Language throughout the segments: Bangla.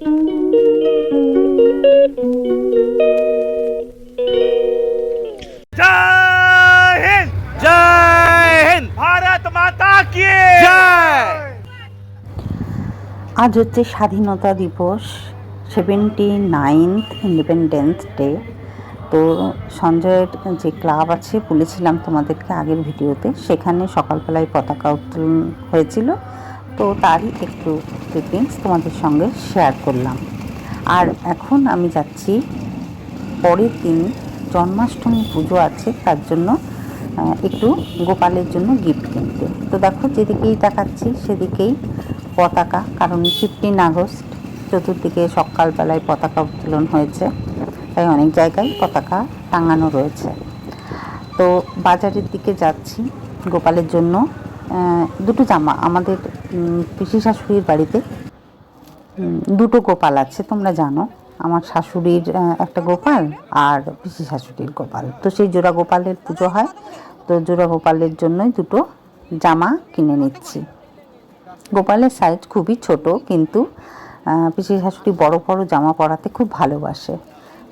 আজ হচ্ছে স্বাধীনতা দিবস সেভেন্টি নাইনথ ইন্ডিপেন্ডেন্স ডে তো সঞ্জয়ের যে ক্লাব আছে বলেছিলাম তোমাদেরকে আগের ভিডিওতে সেখানে সকালবেলায় পতাকা উত্তোলন হয়েছিল। তো তারই একটু ক্লিপিংস তোমাদের সঙ্গে শেয়ার করলাম। আর এখন আমি যাচ্ছি, পরের দিন জন্মাষ্টমী পুজো আছে, তার জন্য একটু গোপালের জন্য গিফট কিনতে। তো দেখো, যেদিকেই তাকাচ্ছি সেদিকেই পতাকা, কারণ ফিফটিন আগস্ট, চতুর্দিকে সকালবেলায় পতাকা উত্তোলন হয়েছে, তাই অনেক জায়গায় পতাকা টাঙানো রয়েছে। তো বাজারের দিকে যাচ্ছি, গোপালের জন্য দুটো জামা আমাদের পিসি শাশুড়ির বাড়িতে। দুটো গোপাল আছে, তোমরা জানো। আমার শাশুড়ির একটা গোপাল আর পিসি শাশুড়ির গোপাল। তো সেই জোড়া গোপালের পুজো হয়। তো জোড়া গোপালের জন্যই দুটো জামা কিনে নিচ্ছি। গোপালের সাইজ খুবই ছোট, কিন্তু পিসি শাশুড়ি বড় বড় জামা পরাতে খুব ভালোবাসে।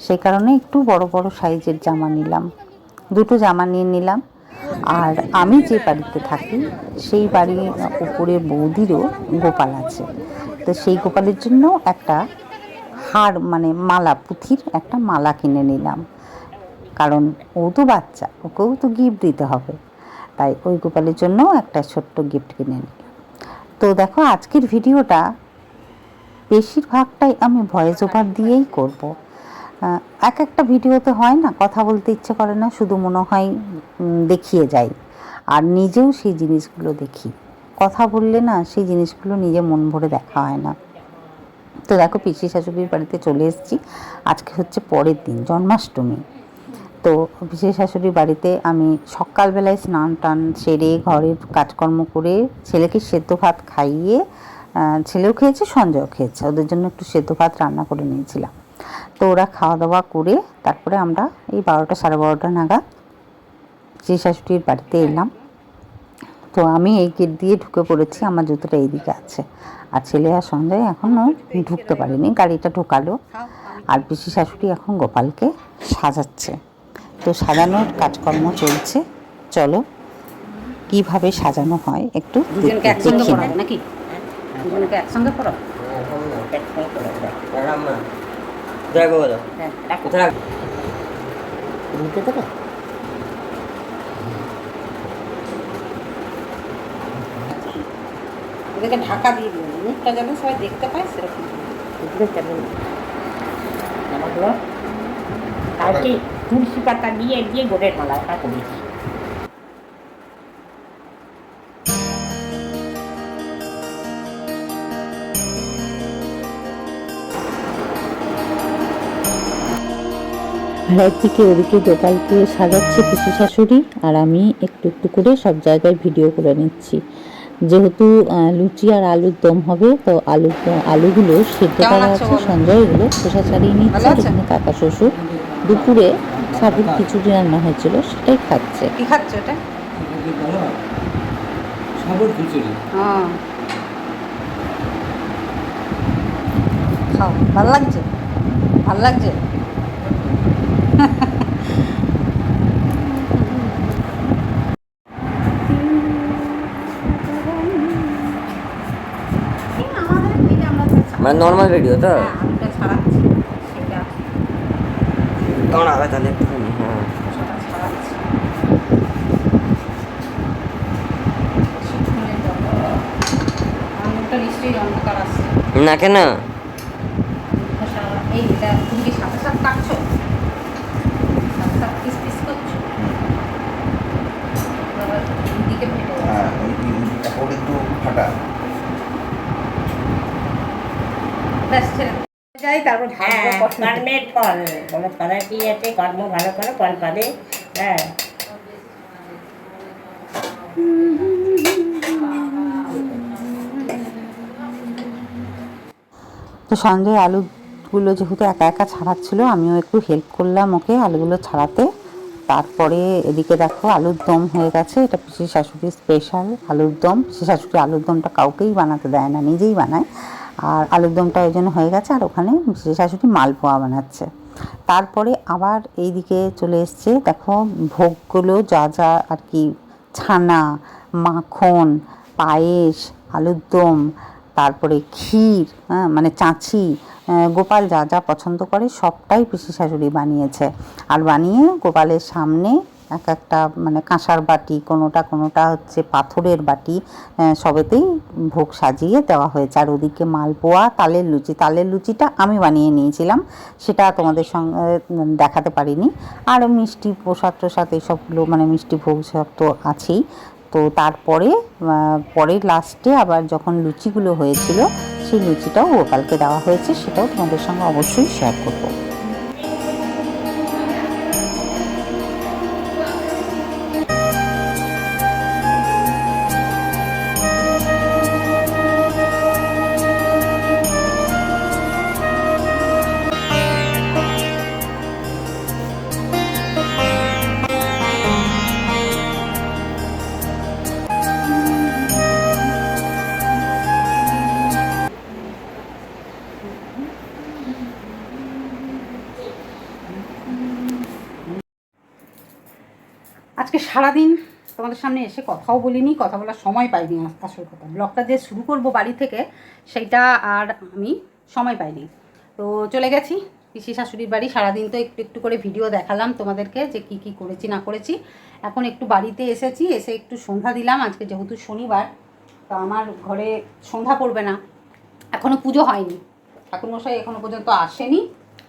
সেই কারণে একটু বড় বড় সাইজের জামা নিলাম। দুটো জামা নিয়ে নিলাম। আর আমি যে বাড়িতে থাকি, সেই বাড়ির উপরে বৌদিরও গোপাল আছে। তো সেই গোপালের জন্য একটা হার মানে মালা, পুঁথির একটা মালা কিনে নিলাম। কারণ ও তো বাচ্চা, ওকেও তো গিফট দিতে হবে। তাই ওই গোপালের জন্য একটা ছোট্ট গিফট কিনে নিলাম। তো দেখো, আজকের ভিডিওটা বেশিরভাগটাই আমি ভয়েস ওভার দিয়েই করব। এক একটা ভিডিওতে হয় না, কথা বলতে ইচ্ছে করে না, শুধু মনে হয় দেখিয়ে যাই। আর নিজেও সেই জিনিসগুলো দেখি। কথা বললে না, সেই জিনিসগুলো নিজে মন ভরে দেখা হয় না। তো দেখো, পিসি শাশুড়ির বাড়িতে চলে এসেছি। আজকে হচ্ছে পরের দিন, জন্মাষ্টমী। তো পিসি শাশুড়ির বাড়িতে আমি সকালবেলায় স্নান টান সেরে ঘরের কাজকর্ম করে ছেলেকে সেদ্ধ ভাত খাইয়ে ছেলেও খেয়েছে, সঞ্জয়ও খেয়েছে। ওদের জন্য একটু সেদ্ধ ভাত রান্না করে নিয়েছিলাম। তো ওরা খাওয়া দাওয়া করে তারপরে আমরা এই বারোটা সাড়ে বারোটা নাগাদ পিসি শাশুড়ির বাড়িতে এলাম। তো আমি এই গেট দিয়ে ঢুকে পড়েছি আমার জুতোটা এইদিকে আছে। আর ছেলে আর সঞ্জয় এখনও ঢুকতে পারেনি গাড়িটা ঢোকালো। আর পিসি শাশুড়ি এখন গোপালকে সাজাচ্ছে। তো সাজানোর কাজকর্ম চলছে। চলো কীভাবে সাজানো হয় একটু দুজনকে একসঙ্গে নাকি? একসঙ্গে হ্যাঁ কোথায় রাখ ঢুকে দেবে ওদেরকে ঢাকা দিয়ে দিও। মুখটা যেন সবাই দেখতে পায় সেরকম। বুঝতে পারবেন জামাগুলো তুলসী পাতা দিয়ে দিয়ে গোড়ের মালা করেছি আর একদিকে ওদিকে গোপালকে সাজাচ্ছে পিসি শাশুড়ি আর আমি একটু একটু করে সব জায়গায় ভিডিও করে নিচ্ছি। যেহেতু লুচি আর আলুর দম হবে তো আলু আলুগুলো সেদ্ধ করা আছো সঞ্জয় এগুলো খোসা ছাড়িয়ে নিচ্ছে আর এখানে কাকা শ্বশুর দুপুরে সাবুর খিচুড়ি রান্না হয়েছিল সেটাই খাচ্ছে। কি খাচ্ছ খিচুড়ি। হ্যাঁ। খাও ভালো লাগছে? ভালো লাগছে? মানে নর্মাল ভিডিও তো হবে তাহলে একটুখানি হ্যাঁ। না কেন? এই এটা তুমি কি সাথে সাথে কাটছো সাথে সাথে পিস পিস করছ আবার দিকে ফেটে যাচ্ছে। হ্যাঁ ওই এখন একটু ফাটা। যাই তারপর হ্যাঁ কর্মের ফল। বলে করার কি আছে? কর্ম ভালো করো ফল পাবে। হ্যাঁ। তো সঞ্জয় আলুগুলো যেহেতু একা একা ছাড়াচ্ছিল আমিও একটু হেল্প করলাম ওকে আলুগুলো ছাড়াতে। তারপরে এদিকে দেখো আলুর দম হয়ে গেছে। এটা পিসি শাশুড়ির স্পেশাল আলুর দম। পিসি শাশুড়ি আলুর দমটা কাউকেই বানাতে দেয় না, নিজেই বানায়। আর আলুর দমটা ওই জন্য হয়ে গেছে, আর ওখানে পিসি শাশুড়ি মালপোয়া বানাচ্ছে। তারপরে আবার এইদিকে চলে এসছে, দেখো ভোগগুলো যা যা আর কি ছানা, মাখন, পায়েস, আলুর দম, তারপরে ক্ষীর হ্যাঁ মানে চাঁচি গোপাল যা যা পছন্দ করে সবটাই পিসি শাশুড়ি বানিয়েছে। আর বানিয়ে গোপালের সামনে এক একটা মানে কাঁসার বাটি, কোনোটা কোনোটা হচ্ছে পাথরের বাটি সবেতেই ভোগ সাজিয়ে দেওয়া হয়েছে। আর ওদিকে মালপোয়া, তালের লুচি, তালের লুচিটা আমি বানিয়ে নিয়েছিলাম, সেটা তোমাদের সঙ্গে দেখাতে পারিনি। আর মিষ্টি প্রসাদ প্রসাদ এইসবগুলো মানে মিষ্টি ভোগ সব তো আছেই। তো তারপরে পরে লাস্টে আবার যখন লুচিগুলো হয়েছিল, সেই লুচিটাও গোপালকে দেওয়া হয়েছে, সেটাও তোমাদের সঙ্গে অবশ্যই শেয়ার করব। আজকে সারাদিন তোমাদের সামনে এসে কথাও বলিনি, কথা বলার সময় পাইনি আস- আসল কথা। ব্লগটা যে শুরু করব বাড়ি থেকে সেইটা আর আমি সময় পাইনি। তো চলে গেছি, পিসি শাশুড়ির বাড়ি। সারাদিন তো একটু একটু করে ভিডিও দেখালাম তোমাদেরকে যে কি কি করেছি, না করেছি। এখন একটু বাড়িতে এসেছি, এসে একটু সন্ধ্যা দিলাম। আজকে যেহেতু শনিবার, তো আমার ঘরে সন্ধ্যা পড়বে না। এখনও পুজো হয়নি। ঠাকুরমশাই এখনও পর্যন্ত আসেনি।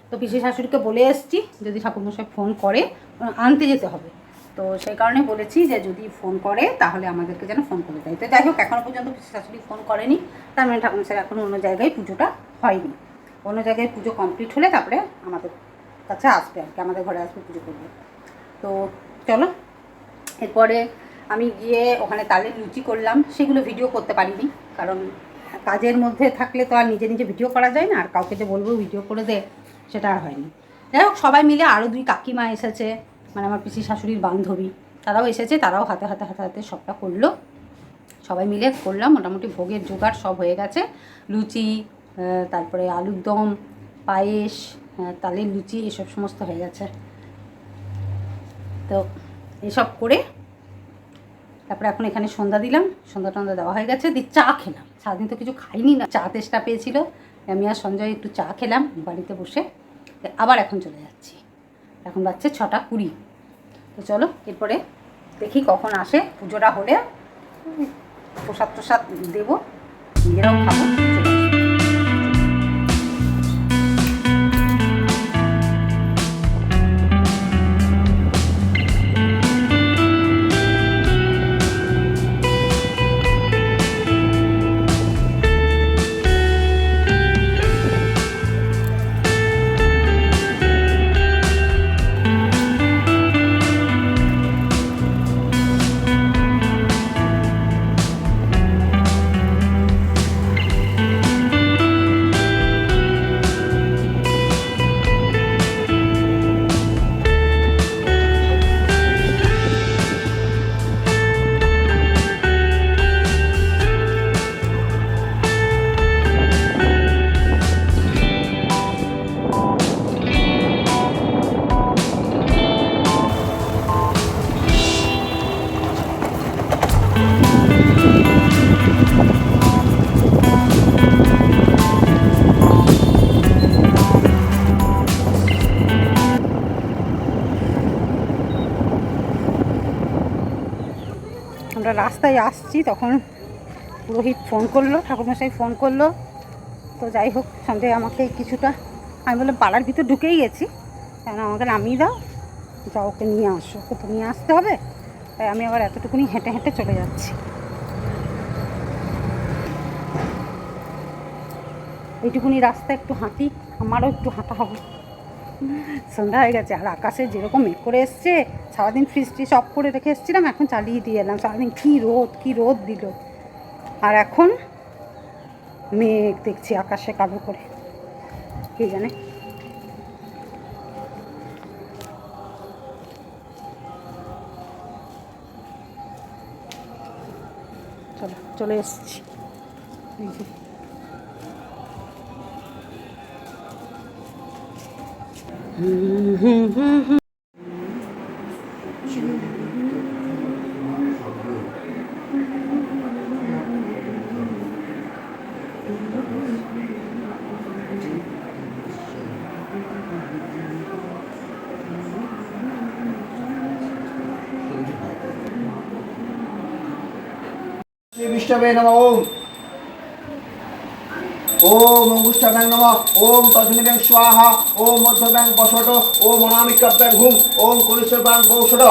তো পিসি শাশুড়িকে বলে এসেছি, যদি ঠাকুরমশাই ফোন করে, আনতে যেতে হবে। তো সেই কারণে বলেছি যে যদি ফোন করে, তাহলে আমাদেরকে যেন ফোন করে দেয়। তো যাই হোক এখনও পর্যন্ত শাশুড়ি ফোন করেনি। তার মানে ঠাকুরমশাই এখন অন্য জায়গায় পুজোটা হয়নি। অন্য জায়গায় পুজো কমপ্লিট হলে তারপরে আমাদের কাছে আসবে আর কি, আমাদের ঘরে আসবে পুজো করবে। তো চলো, এরপরে আমি গিয়ে ওখানে তালের লুচি করলাম। সেগুলো ভিডিও করতে পারিনি, কারণ কাজের মধ্যে থাকলে তো আর নিজে নিজে ভিডিও করা যায় না, আর কাউকে যে বলব ভিডিও করে দে, সেটা আর হয়নি। যাই হোক, সবাই মিলে আরও দুই কাকিমা এসেছে। মানে আমার পিসি শাশুড়ির বান্ধবী, তারাও এসেছে, তারাও হাতে হাতে হাতে হাতে সবটা করল। সবাই মিলে করলাম, মোটামুটি ভোগের জোগাড় সব হয়ে গেছে। লুচি তারপরে আলুর দম, পায়েস তালের লুচি, এসব সমস্ত হয়ে গেছে। তো এসব করে তারপরে এখন এখানে সন্ধ্যা দিলাম, সন্ধ্যা টন্ধা দেওয়া হয়ে গেছে, দিয়ে চা খেলাম। সারাদিন তো কিছু খাইনি না, চা তেষ্টা পেয়েছিল। আমি আর সঞ্জয় একটু চা খেলাম, বাড়িতে বসে। আবার এখন চলে যাচ্ছি। এখন বাচ্চা ছটা কুড়ি। তো চলো, এরপরে দেখি কখন আসে। পুজোটা হলে প্রসাদ প্রসাদ দেবো, নিজেরাও খাব। আমরা রাস্তায় আসছি, তখন পুরোহিত ফোন করল, ঠাকুরমশাই ফোন করল। তো যাই হোক সঞ্জয় আমাকে কিছুটা, আমি বললাম, পাড়ার ভিতর ঢুকেই গেছি। কেন আমাকে নামিয়ে দাও, যাও, ওকে নিয়ে আসো, ওকে তো নিয়ে আসতে হবে। তাই আমি আবার এতটুকুনি হেঁটে হেঁটে চলে যাচ্ছি। এইটুকুনি রাস্তা একটু হাঁটি, আমারও একটু হাঁটা হবে। সন্ধ্যা হয়ে গেছে, আর আকাশে যেরকম মেঘ করে এসছে, সারাদিন ফ্রিজ ট্রিজ অফ করে রেখে এসেছিলাম, এখন চালিয়ে দিয়ে এলাম। সারাদিন কী রোদ কী রোদ দিল। আর এখন মেঘ দেখছি আকাশে কালো করে। কে জানে? চলো, চলে এসেছি। Ich habe ihn aber um. Om Om অঙ্গুষ্ঠাব্যাং নম। ওম তজনিব্যাং স্বাহা ওম মধ্যব্যাং বসট ওম অনামিকাব্যাং হুম। ওম কলিশ্বব্যাং কৌশট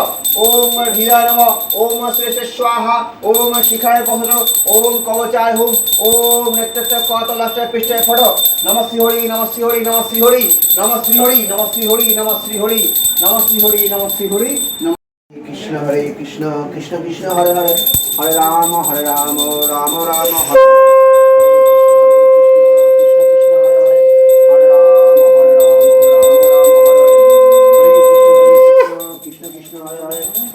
ওম হৃদয় নম। ওম শ্রেষ্ঠ স্বাহা ওম শিখায় বসট ওম কবচায় হুম। ওম নেতৃত্ব কতলাশ্চয় পৃষ্ঠায় ফট। নম শ্রীহরি নম শ্রীহরি নম শ্রীহরি নম শ্রীহরি নম শ্রীহরি নম শ্রীহরি নম শ্রীহরি নম শ্রীহরি নম কৃষ্ণ হরে কৃষ্ণ কৃষ্ণ কৃষ্ণ, হরে হরে। হরে রাম হরে রাম রাম রাম, হরে।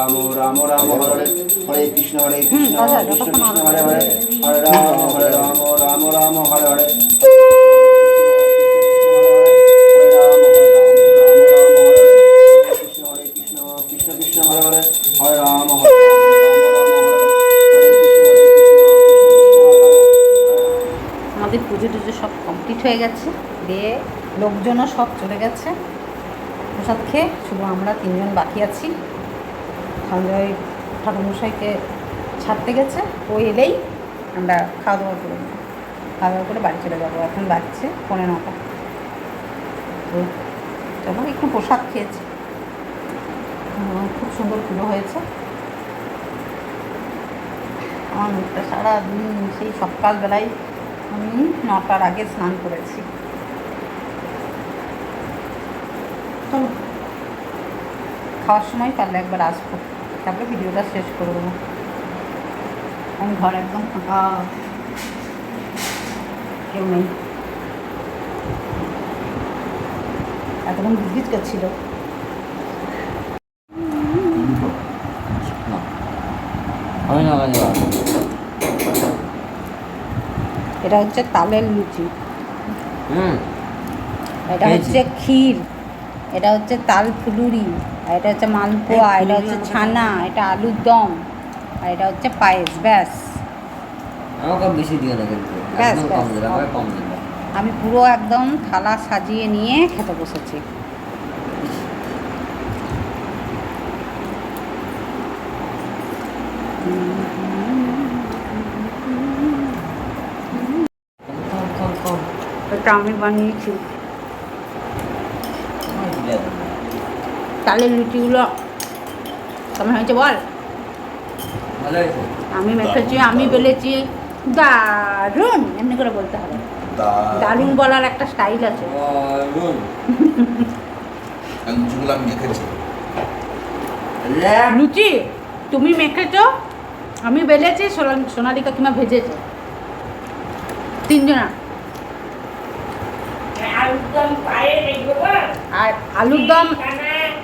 রাম রাম রাম হরে হরে কৃষ্ণ হরে কৃষ্ণ কৃষ্ণ কৃষ্ণ হরে হরে হরে রাম হরে রাম রাম রাম হরে হরে আমাদের পুজো টুজো সব কমপ্লিট হয়ে গেছে দিয়ে লোকজনও সব চলে গেছে প্রসাদ খেয়ে শুধু আমরা তিনজন বাকি আছি সঞ্জয় ঠাকুরমশাইকে ছাড়তে গেছে। ও এলেই আমরা খাওয়া দাওয়া করে নেব। খাওয়া দাওয়া করে বাড়ি চলে যাব। এখন বাজছে পনেরো নটা। তো একটু প্রসাদ খেয়েছি। খুব সুন্দর পুজো হয়েছে। আমার মুখটা সারা দিন সেই সকালবেলায় আমি নটার আগে স্নান করেছি। চলো খাওয়ার সময় পারলে একবার আসব। তারপরে ভিডিওটা শেষ করে দেবো। আমি ঘর একদম ফাঁকা। কেউ নেই। এতক্ষণ গিজগিজ করছিল। এটা হচ্ছে তালের লুচি। এটা হচ্ছে ক্ষীর। এটা হচ্ছে তাল ফুলুরি আর এটা হচ্ছে মালপোয়া এটা হচ্ছে ছানা এটা আলুর দম আর এটা হচ্ছে পায়েস ব্যাস। আমাকে বেশি দিও না কিন্তু। কম আমি পুরো একদম থালা সাজিয়ে নিয়ে খেতে বসেছি। এটা আমি বানিয়েছি আমার দিলে হবে না। তালের লুচিগুলো কেমন হয়েছে বল। আমি মেখেছি আমি বেলেছি। দারুণ এমনি করে বলতে হবে। দারুণ। বলার একটা স্টাইল আছে। লুচি তুমি মেখেছো আমি বেলেছি সোনা- সোনালিকা কিমা ভেজেছে। তিনজনা। আর আলুর দম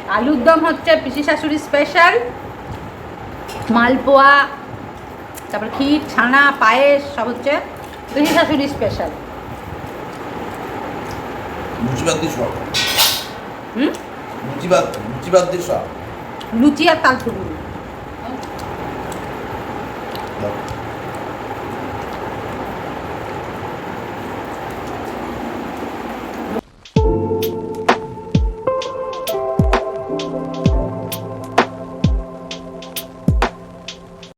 আলুর দম হচ্ছে পিসি শাশুড়ি স্পেশাল মালপোয়া তারপর ক্ষীর ছানা পায়েস সব হচ্ছে পিসি শাশুড়ি স্পেশাল লুচি আর তালপুরি